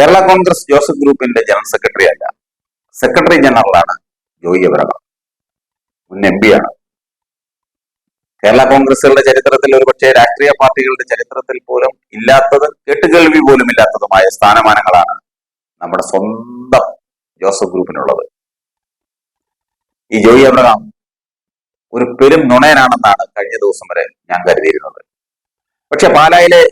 കേരള കോൺഗ്രസ് ജോസഫ് ഗ്രൂപ്പിന്റെ general secretary അല്ല. Secretary ജനറലാണ് ജോയി എബ്രഹാം. മുൻ എം ആണ്. കേരള കോൺഗ്രസുകളുടെ ചരിത്രത്തിൽ ഒരുപക്ഷെ രാഷ്ട്രീയ പാർട്ടികളുടെ ചരിത്രത്തിൽ പോലും ഇല്ലാത്തത് കേട്ടുകേൾവി പോലും ഇല്ലാത്തതുമായ സ്ഥാനമാനങ്ങളാണ് നമ്മുടെ സ്വന്തം ജോസഫ് ഗ്രൂപ്പിനുള്ളത്. ഈ ജോയി എബ്രഹാം ഒരു പെരും നുണയനാണെന്നാണ് കഴിഞ്ഞ ദിവസം വരെ ഞാൻ കരുതിയിരുന്നത്. പക്ഷെ പാലായിലെ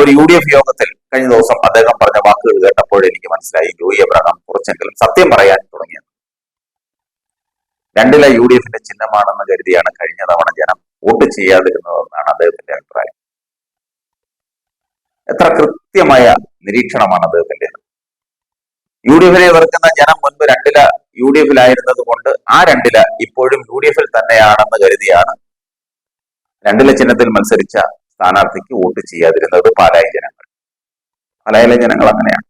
ഒരു യു ഡി എഫ് യോഗത്തിൽ കഴിഞ്ഞ ദിവസം അദ്ദേഹം പറഞ്ഞ വാക്കുകൾ കേട്ടപ്പോൾ എനിക്ക് മനസ്സിലായി. ജോയി എബ്രഹാം കുറച്ചെങ്കിലും സത്യം പറയാൻ തുടങ്ങിയത്. രണ്ടില യു ഡി എഫിന്റെ ചിഹ്നമാണെന്ന് കരുതിയാണ് കഴിഞ്ഞ തവണ ജനം വോട്ട് ചെയ്യാതിരുന്നതെന്നാണ് അദ്ദേഹത്തിന്റെ അഭിപ്രായം. എത്ര കൃത്യമായ നിരീക്ഷണമാണ് അദ്ദേഹത്തിന്റെ യു ഡി എഫിനെ വെറുക്കുന്ന ജനം മുൻപ് രണ്ടില യു ഡി എഫിലായിരുന്നത് കൊണ്ട് ആ രണ്ടില ഇപ്പോഴും യു ഡി എഫിൽ തന്നെയാണെന്ന് കരുതിയാണ് രണ്ടില ചിഹ്നത്തിൽ മത്സരിച്ച സ്ഥാനാർത്ഥിക്ക് വോട്ട് ചെയ്യാതിരുന്നത് പാലായി ജനങ്ങൾ പാലായിലെ ജനങ്ങൾ അങ്ങനെയാണ്.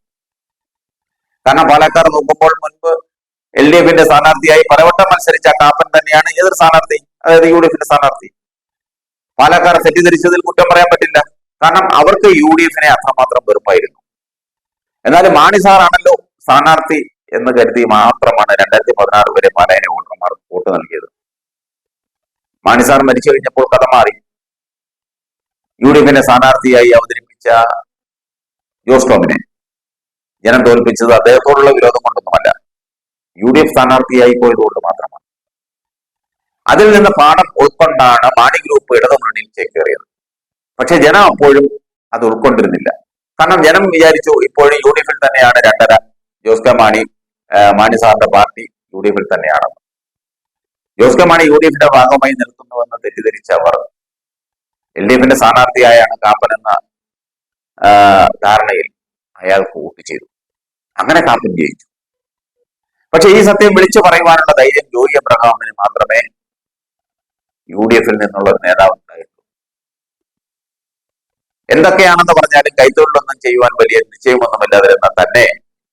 കാരണം പാലക്കാട് നോക്കുമ്പോൾ മുൻപ് എൽ ഡി എഫിന്റെ സ്ഥാനാർത്ഥിയായി പലവട്ടം മത്സരിച്ച കാപ്പൻ തന്നെയാണ് എതിർ സ്ഥാനാർത്ഥി അതായത് യു ഡി എഫിന്റെ സ്ഥാനാർത്ഥി. പാലക്കാട് തെറ്റിദ്ധരിച്ചതിൽ കുറ്റം പറയാൻ പറ്റില്ല. കാരണം അവർക്ക് യു ഡി എഫിനെ അത്രമാത്രം വെറുപ്പായിരുന്നു. എന്നാൽ മാണി സാറാണല്ലോ സ്ഥാനാർത്ഥി എന്ന് കരുതി മാത്രമാണ് രണ്ടായിരത്തി പതിനാറ് വരെ പാലായന വോട്ടർമാർ വോട്ട് നൽകിയത്. മാണി സാർ മരിച്ചു കഴിഞ്ഞപ്പോൾ കഥ മാറി. യു ഡി എഫിന്റെ സ്ഥാനാർത്ഥിയായി അവതരിപ്പിച്ച ജോസ് ജനം തോൽപ്പിച്ചത് അദ്ദേഹത്തോടുള്ള വിരോധം കൊണ്ടൊന്നുമല്ല. യു ഡി എഫ് സ്ഥാനാർത്ഥിയായി പോയതുകൊണ്ട് മാത്രമാണ്. അതിൽ നിന്ന് പാഠം ഉൾക്കൊണ്ടാണ് മാണി ഗ്രൂപ്പ് ഇടതുമുന്നണിയിൽ ചേക്കേറിയത്. പക്ഷെ ജനം അപ്പോഴും അത് ഉൾക്കൊണ്ടിരുന്നില്ല. കാരണം ജനം വിചാരിച്ചു ഇപ്പോഴും യു ഡി എഫിൽ തന്നെയാണ് രണ്ടര ജോസ് കെ മാണി മാണി സാറിന്റെ പാർട്ടി യു ഡി എഫിൽ തന്നെയാണെന്ന് Jose K Mani U D എഫിന്റെ ഭാഗമായി നിൽക്കുന്നുവെന്ന് തെറ്റിദ്ധരിച്ച അവർ എൽ ഡി എഫിന്റെ സ്ഥാനാർത്ഥിയായാണ് കാപ്പൻ എന്ന ധാരണയിൽ അയാൾക്ക് വോട്ട് ചെയ്തു. അങ്ങനെ കാപ്പൻ ജയിച്ചു. പക്ഷെ ഈ സത്യം വിളിച്ചു പറയുവാനുള്ള ധൈര്യം ജോയി എബ്രഹാമിന് മാത്രമേ യു ഡി എഫിൽ നിന്നുള്ള നേതാവ് ഉണ്ടായിട്ടുള്ളൂ. എന്തൊക്കെയാണെന്ന് പറഞ്ഞാലും കൈത്തൊഴിലൊന്നും ചെയ്യുവാൻ വലിയ നിശ്ചയമൊന്നുമില്ലാതിരുന്ന തന്നെ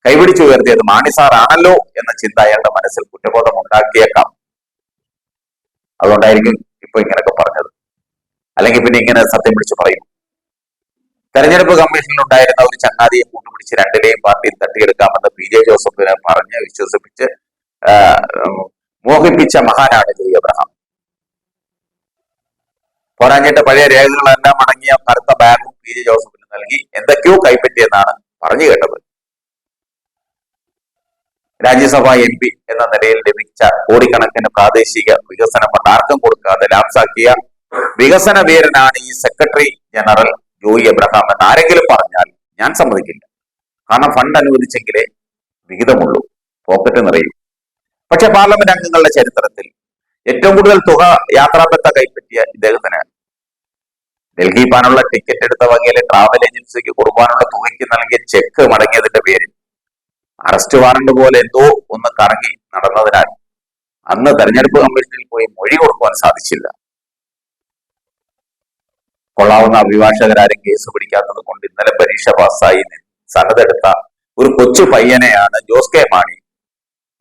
കൈപിടിച്ചു ഉയർത്തിയത് മാണിസാർ ആണല്ലോ എന്ന ചിന്ത അയാളുടെ മനസ്സിൽ കുറ്റബോധം ഉണ്ടാക്കിയേക്കാം. അതുകൊണ്ടായിരിക്കും ഇപ്പൊ ഇങ്ങനെയൊക്കെ പറഞ്ഞത്. അല്ലെങ്കിൽ പിന്നെ ഇങ്ങനെ സത്യം വിളിച്ചു പറയും. തെരഞ്ഞെടുപ്പ് കമ്മീഷനിൽ ഉണ്ടായിരുന്ന ഒരു ചങ്ങാതിയെ കൂട്ടുപിടിച്ച് രണ്ടിലെയും പാർട്ടിയിൽ തട്ടിയെടുക്കാമെന്ന് പി ജെ ജോസഫിനെ പറഞ്ഞ് വിശ്വസിപ്പിച്ച് മോഹിപ്പിച്ച മഹാനാണ് ജെ അബ്രഹാം. പോരാഞ്ഞിട്ട് പഴയ രേഖകളെല്ലാം അടങ്ങിയ കറുത്ത ബാഗും പി ജെ ജോസഫിന് നൽകി. എന്തൊക്കെയോ കൈപ്പറ്റിയെന്നാണ് പറഞ്ഞു കേട്ടത്. രാജ്യസഭാ എം പി എന്ന നിലയിൽ ലഭിച്ച കോടിക്കണക്കിന് പ്രാദേശിക വികസന ഫണ്ട് ആർക്കും കൊടുക്കാതെ ലാപ്സാക്കിയ വികസന വീരനാണ് ഈ സെക്രട്ടറി ജനറൽ ജോയി എബ്രഹാം എന്ന് ആരെങ്കിലും പറഞ്ഞാൽ ഞാൻ സമ്മതിക്കില്ല. കാരണം ഫണ്ട് അനുവദിച്ചെങ്കിലേ വിഹിതമുള്ളൂ പോക്കറ്റ് നിറയും. പക്ഷെ പാർലമെന്റ് അംഗങ്ങളുടെ ചരിത്രത്തിൽ ഏറ്റവും കൂടുതൽ തുക യാത്രാബത്ത കൈപ്പറ്റിയ ഇദ്ദേഹത്തിന് ഡൽഹി പോകാനുള്ള ടിക്കറ്റ് എടുത്ത വകയിലെ ട്രാവൽ ഏജൻസിക്ക് കൊടുക്കാനുള്ള തുകയ്ക്ക് നൽകിയ ചെക്ക് മടങ്ങിയതിന്റെ പേരിൽ അറസ്റ്റ് വാറണ്ട് പോലെ എന്തോ ഒന്ന് കറങ്ങി നടന്നതിനാൽ അന്ന് തെരഞ്ഞെടുപ്പ് കമ്മീഷനിൽ പോയി മൊഴി കൊടുക്കുവാൻ സാധിച്ചില്ല. കൊള്ളാവുന്ന അഭിഭാഷകരാരും കേസ് പിടിക്കാത്തത് കൊണ്ട് ഇന്നലെ പരീക്ഷ പാസ്സായി സന്നദ്ധെടുത്ത ഒരു കൊച്ചു പയ്യനെയാണ് ജോസ് കെ മാണി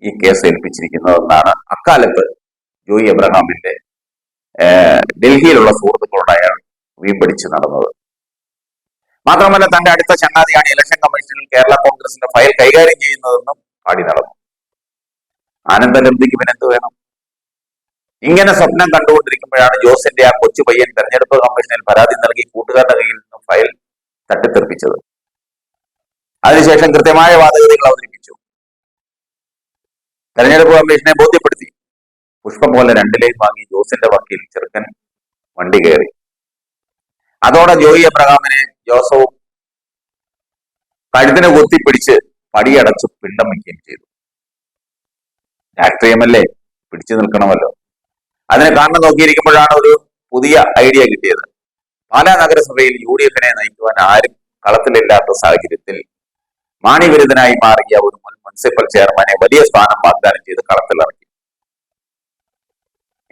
ഈ കേസ് ഏൽപ്പിച്ചിരിക്കുന്നതെന്നാണ് അക്കാലത്ത് ജോയി എബ്രഹാമിന്റെ ഡൽഹിയിലുള്ള സുഹൃത്തുക്കളോട് അയാൾ വീമ്പടിച്ച് നടന്നത്. മാത്രമല്ല തന്റെ അടുത്ത ചങ്ങാതിയാണ് ഇലക്ഷൻ കമ്മീഷനിൽ കേരള കോൺഗ്രസിന്റെ ഫയൽ കൈകാര്യം ചെയ്യുന്നതെന്നും പാടി നടന്നു. ആനന്ദലബ്ധിക്ക് പിന്നെ എന്ത് വേണം? ഇങ്ങനെ സ്വപ്നം കണ്ടുകൊണ്ടിരിക്കുമ്പോഴാണ് ജോസിന്റെ ആ കൊച്ചു പയ്യൻ തെരഞ്ഞെടുപ്പ് കമ്മീഷനിൽ പരാതി നൽകി കൂട്ടുകാരുടെ കയ്യിൽ നിന്നും ഫയൽ തട്ടിത്തെറിപ്പിച്ചത്. അതിനുശേഷം കൃത്യമായ വാദഗതികൾ അവതരിപ്പിച്ചു. തെരഞ്ഞെടുപ്പ് കമ്മീഷനെ ബോധ്യപ്പെടുത്തി. പുഷ്പം പോലെ രണ്ടിലേക്ക് വാങ്ങി ജോസിന്റെ വക്കീൽ ചെറുക്കൻ വണ്ടി കയറി. അതോടെ ജോയി എബ്രഹാമിനെ ജോസവും കഴുത്തിനെ കുത്തിപ്പിടിച്ച് പടിയടച്ച് പിണ്ടം വയ്ക്കുകയും ചെയ്തു. രാഷ്ട്രീയമല്ലേ? പിടിച്ചു നിൽക്കണമല്ലോ. അതിനെ കാണുന്ന നോക്കിയിരിക്കുമ്പോഴാണ് ഒരു പുതിയ ഐഡിയ കിട്ടിയത്. പാലാ നഗരസഭയിൽ യു ഡി എഫിനെ നയിക്കുവാൻ ആരും കളത്തിലില്ലാത്ത സാഹചര്യത്തിൽ മാണി വിരുദ്ധനായി മാറിയ ഒരു മുൻ മുനിസിപ്പൽ ചെയർമാനെ വലിയ സ്ഥാനം വാഗ്ദാനം ചെയ്ത് കളത്തിലിറക്കി.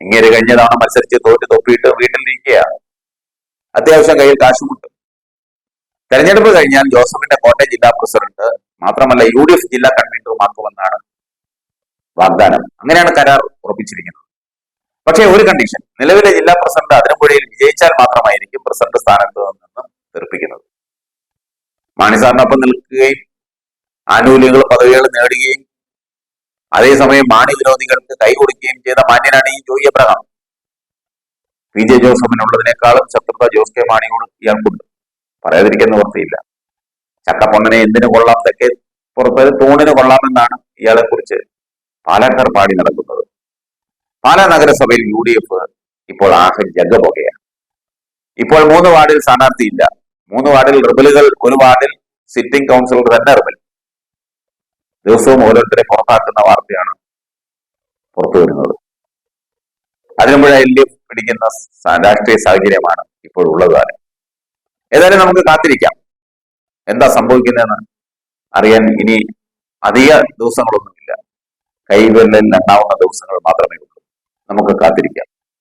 ഇങ്ങനെ കഴിഞ്ഞ തവണ മത്സരിച്ച് തോറ്റ് തൊപ്പിയിട്ട് വീട്ടിലിരിക്കുകയാണ്. അത്യാവശ്യം കയ്യിൽ കാശുമുണ്ട്. തെരഞ്ഞെടുപ്പ് കഴിഞ്ഞാൽ ജോസഫിന്റെ കോട്ടയം ജില്ലാ പ്രസിഡന്റ് മാത്രമല്ല യു ഡി എഫ് ജില്ലാ കൺവീനറുമാക്കുമെന്നാണ് വാഗ്ദാനം. അങ്ങനെയാണ് കരാർ ഉറപ്പിച്ചിരിക്കുന്നത്. പക്ഷേ ഒരു കണ്ടീഷൻ നിലവിലെ ജില്ലാ പ്രസിഡന്റ് അതിരമ്പുഴയിൽ വിജയിച്ചാൽ മാത്രമായിരിക്കും പ്രസിഡന്റ് സ്ഥാനത്ത് നിന്ന് തെറിപ്പിക്കുന്നത്. മാണിസാറിനൊപ്പം നിൽക്കുകയും ആനുകൂല്യങ്ങളും പദവികളും നേടുകയും അതേസമയം മാണി വിരോധികൾക്ക് കൈ കൊടുക്കുകയും ചെയ്ത മാന്യനാണ് ഈ ജോയി എബ്രഹാം പി ജെ ജോസഫിനുള്ളതിനേക്കാളും ശത്രുത ജോസ് കെ മാണിയോട് ഇയാൾക്കുണ്ട്. പറയാതിരിക്കുന്ന നിവൃത്തിയില്ല ചക്കപ്പൊണ്ണനെ എന്തിനു കൊള്ളാം തെക്കെ പുറത്ത് തൂണിന് കൊള്ളാമെന്നാണ് ഇയാളെ കുറിച്ച് പാലക്കാർ പാടി നടക്കുന്നത്. പാലാ നഗരസഭയിൽ യു ഡി എഫ് ഇപ്പോൾ ആകെ ജഗപുകയാണ് ഇപ്പോൾ മൂന്ന് വാർഡിൽ സ്ഥാനാർത്ഥിയില്ല. മൂന്ന് വാർഡിൽ റിബലുകൾ ഒരു വാർഡിൽ സിറ്റിംഗ് കൗൺസിലർ തന്നെ റിബൽ ദിവസവും ഓരോരുത്തരെ പുറത്താക്കുന്ന വാർത്തയാണ് പുറത്തു വരുന്നത്. അതിനുമ്പോഴ എൽ ഡി എഫ് പിടിക്കുന്ന രാഷ്ട്രീയ സാഹചര്യമാണ് ഇപ്പോൾ ഉള്ളത് താനും ഏതായാലും നമുക്ക് കാത്തിരിക്കാം. എന്താ സംഭവിക്കുന്നതെന്ന് അറിയാൻ ഇനി അധിക ദിവസങ്ങളൊന്നുമില്ല. കൈവിരലിൽ രണ്ടാവുന്ന ദിവസങ്ങൾ മാത്രമേ ഉള്ളൂ. നമുക്ക് കാത്തിരിക്കാം